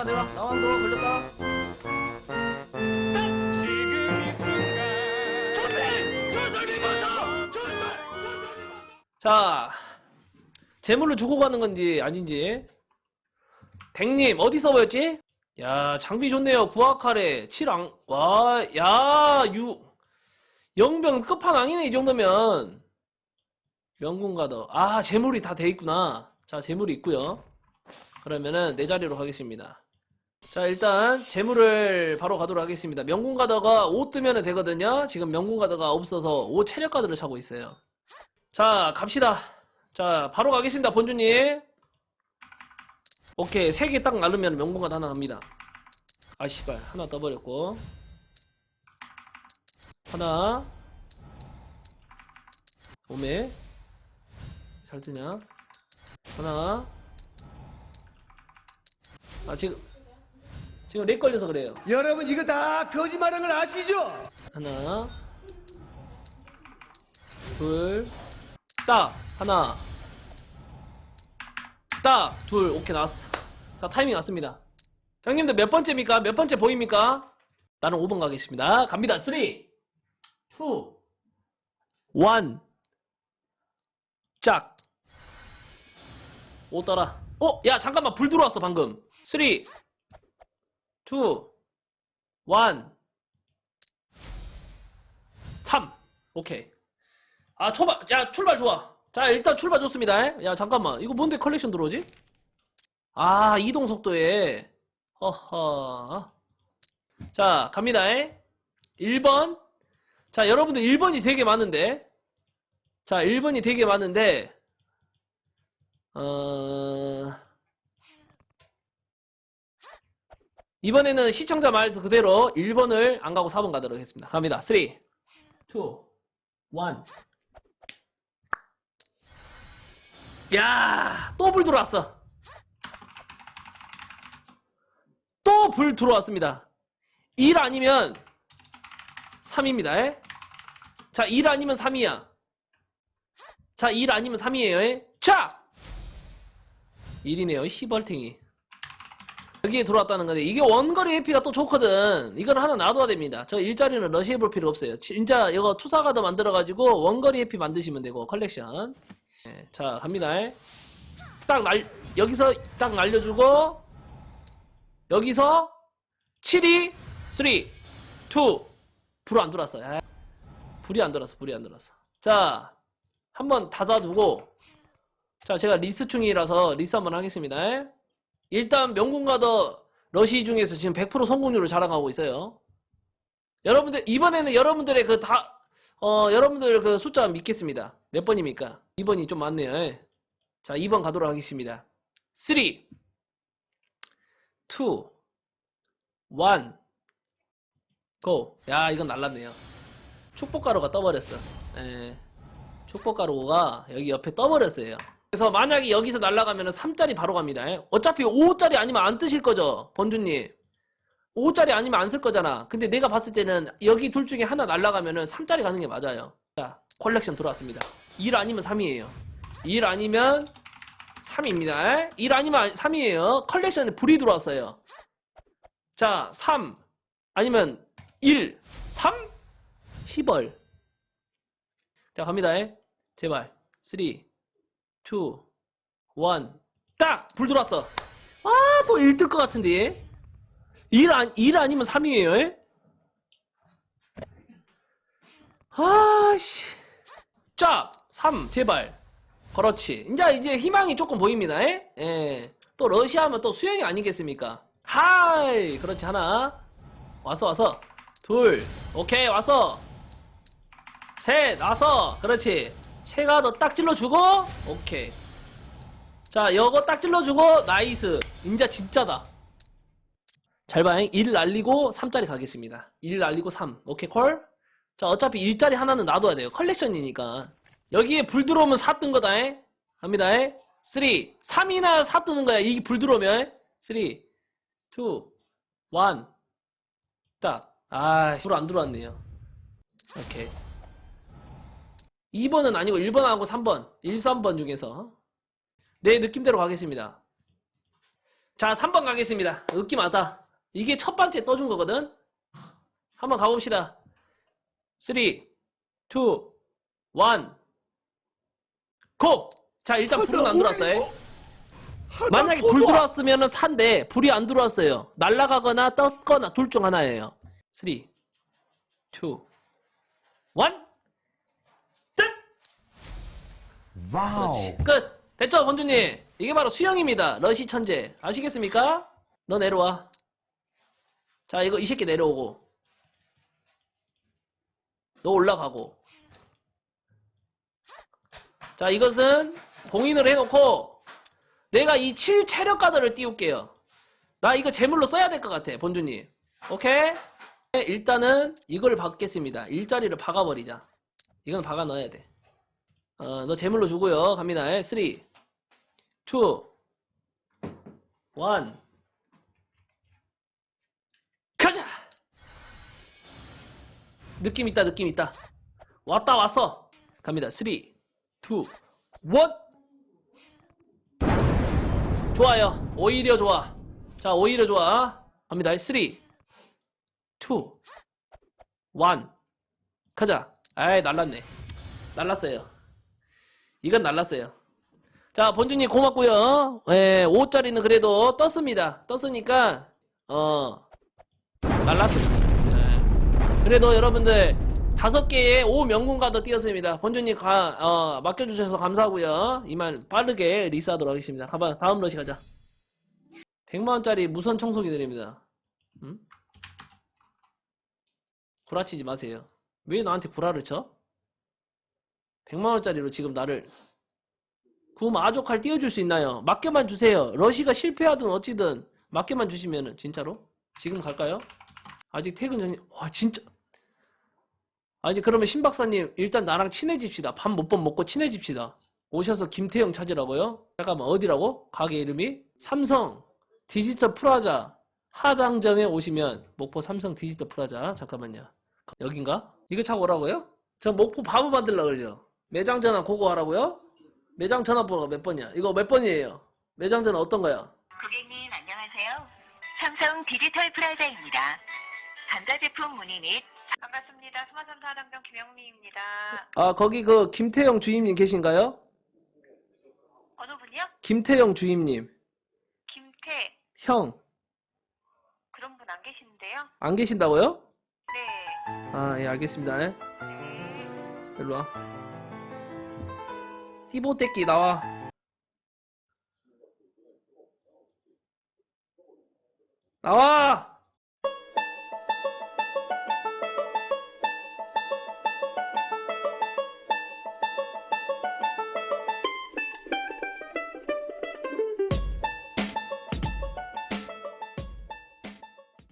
내려와 내려와 나와 너 걸렸다! 자 재물을 주고 가는 건지 아닌지. 댕님 어디 서버였지? 야 장비 좋네요. 구악칼에 7앙 와야유. 영병 끝판왕이네 이 정도면. 명군가더 아 재물이 다 돼 있구나. 자 재물이 있고요. 그러면은 내 자리로 가겠습니다 자 일단 재물을 바로 가도록 하겠습니다. 명군가더가 5 뜨면 되거든요. 지금 명군가더가 없어서 5 체력 가드를 차고 있어요. 자 갑시다. 자 바로 가겠습니다 본주님. 오케이 3개 딱 나르면 명군가더 하나 갑니다. 아 씨발 하나 떠버렸고. 하나. 오메. 잘 뜨냐? 하나. 아 지금 지금 렉 걸려서 그래요 여러분 이거 다 거짓말한 걸 아시죠? 하나 둘 딱 하나 딱 둘 오케이 나왔어 자 타이밍 왔습니다 형님들 몇 번째입니까? 몇 번째 보입니까? 나는 5번 가겠습니다 갑니다 3 2 1 짝. 오더라. 어? 야, 잠깐만. 불 들어왔어, 방금. 3, 2, 1, 3. 오케이. 아, 초발. 야, 출발 좋아. 자, 일단 출발 좋습니다. 야, 잠깐만. 이거 뭔데 컬렉션 들어오지? 아, 이동 속도에. 허허. 자, 갑니다. 1번. 자, 여러분들 1번이 되게 많은데. 자, 1번이 되게 많은데, 어, 이번에는 시청자 말 그대로 1번을 안 가고 4번 가도록 하겠습니다. 갑니다. 3, 2, 1. 야, 또 불 들어왔어. 또 불 들어왔습니다. 1 아니면 3입니다. 자, 1 아니면 3이야. 자, 1 아니면 3이에요. 자! 1이네요. 시벌탱이. 여기에 들어왔다는 건데, 이게 원거리 회피가 또 좋거든. 이거는 하나 놔둬야 됩니다. 저 일자리는 러시해 볼 필요 없어요. 진짜 이거 투사가드 만들어가지고 원거리 회피 만드시면 되고, 컬렉션. 네, 자, 갑니다. 딱 날, 여기서 딱 날려주고, 여기서 7이 3, 2, 불 안 들어왔어. 야, 불이 안 들어왔어, 불이 안 들어왔어. 자, 한번 닫아두고 자 제가 리스충이라서 리스 한번 하겠습니다 일단 명군가더 러시 중에서 지금 100% 성공률을 자랑하고 있어요 여러분들 이번에는 여러분들의 그 다 어 여러분들 그 숫자 믿겠습니다 몇 번입니까 2번이 좀 많네요 예. 자 2번 가도록 하겠습니다 3 2 1 고! 야 이건 날랐네요 축복가루가 떠버렸어 예. 축복가루가 여기 옆에 떠버렸어요. 그래서 만약에 여기서 날아가면 3짜리 바로 갑니다. 어차피 5짜리 아니면 안 뜨실 거죠, 번주님. 5짜리 아니면 안 쓸 거잖아. 근데 내가 봤을 때는 여기 둘 중에 하나 날아가면 3짜리 가는 게 맞아요. 자, 컬렉션 들어왔습니다. 1 아니면 3이에요. 1 아니면 3입니다. 1 아니면 3이에요. 컬렉션에 불이 들어왔어요. 자, 3 아니면 1, 3, 10월. 자, 갑니다. 제발. 3, 2, 1. 딱! 불 들어왔어. 아, 또 1뜰 것 같은데. 1, 아, 1 아니면 3이에요. 아씨. 쫙! 3, 제발. 그렇지. 이제, 이제 희망이 조금 보입니다. 에? 예. 또 러시아 하면 또 수영이 아니겠습니까? 하이! 그렇지, 하나. 왔어, 왔어. 둘. 오케이, 왔어. 셋, 나서. 그렇지. 채가 너 딱 찔러주고, 오케이. 자, 요거 딱 찔러주고, 나이스. 인자 진짜다. 잘 봐. 1 날리고 3짜리 가겠습니다. 1 날리고 3. 오케이, 콜? 자, 어차피 1짜리 하나는 놔둬야 돼요. 컬렉션이니까. 여기에 불 들어오면 4 뜬 거다. 에? 갑니다. 에? 3. 3이나 4 뜨는 거야. 이게 불 들어오면. 에? 3, 2, 1. 딱. 아, 불안 들어왔네요. 오케이. 2번은 아니고 1번하고 3번. 1, 3번 중에서. 내 느낌대로 가겠습니다. 자, 3번 가겠습니다. 많다. 이게 첫 번째 떠준 거거든? 한번 가봅시다. 3, 2, 1, 고! 자, 일단 불은 안 들어왔어요. 만약에 불 들어왔으면 산데, 불이 안 들어왔어요. 날아가거나 떴거나 둘 중 하나예요. 3, 2, 1, 와우. 그렇지. 끝! 됐죠, 본주님? 이게 바로 수영입니다. 러시 천재. 아시겠습니까? 너 내려와. 자, 이거 이 새끼 내려오고. 너 올라가고. 자, 이것은 봉인을 해놓고, 내가 이 7 체력 카드를 띄울게요. 나 이거 제물로 써야 될 것 같아, 본주님. 오케이? 일단은 이걸 박겠습니다. 일자리를 박아버리자. 이건 박아 넣어야 돼. 어, 너 제물로 주고요. 갑니다. 3, 2, 1. 가자! 느낌 있다, 느낌 있다. 왔다, 왔어. 갑니다. 3, 2, 1. 좋아요. 오히려 좋아. 자, 오히려 좋아. 갑니다. 3, 2, 1. 가자. 아이, 날랐네. 날랐어요. 이건 날랐어요. 자, 본주님 고맙고요. 예, 5짜리는 그래도 떴습니다. 떴으니까 어 날랐어요. 예. 그래도 여러분들 다섯 개의 5 명군가도 띄었습니다. 본주님 가, 어, 맡겨주셔서 감사하고요. 이만 빠르게 리스하도록 하겠습니다. 가봐, 다음 러시 가자. 100만원짜리 무선 청소기 드립니다. 음? 구라치지 마세요. 왜 나한테 구라를 쳐? 100만원짜리로 지금 나를 구 마조칼 띄워줄 수 있나요? 맡겨만 주세요. 러시가 실패하든 어찌든 맡겨만 주시면은 진짜로 지금 갈까요? 아직 퇴근 전이 와 진짜 아니 그러면 신 박사님 일단 나랑 친해집시다. 밥 못 번 먹고 친해집시다. 오셔서 김태형 찾으라고요? 잠깐만 어디라고? 가게 이름이 삼성 디지털 프라자 하당점에 오시면 목포 삼성 디지털 프라자 잠깐만요. 여긴가? 이거 차고 오라고요? 저 목포 바보 만들라 그러죠? 매장 전화 그거 하라고요? 매장 전화번호가 몇 번이야? 이거 몇 번이에요? 매장 전화 어떤 거야? 고객님 안녕하세요. 삼성 디지털 프라자입니다. 전자제품 문의 및 반갑습니다. 스마트폰 사단병 김영미입니다. 아 거기 그 김태영 주임님 계신가요? 어느 분이요? 김태영 주임님 김태 형 안 그런 분 안 계신데요? 계신다고요? 네. 아 예 알겠습니다 예. 네. 일로 와 띠보떼끼 나와. 나와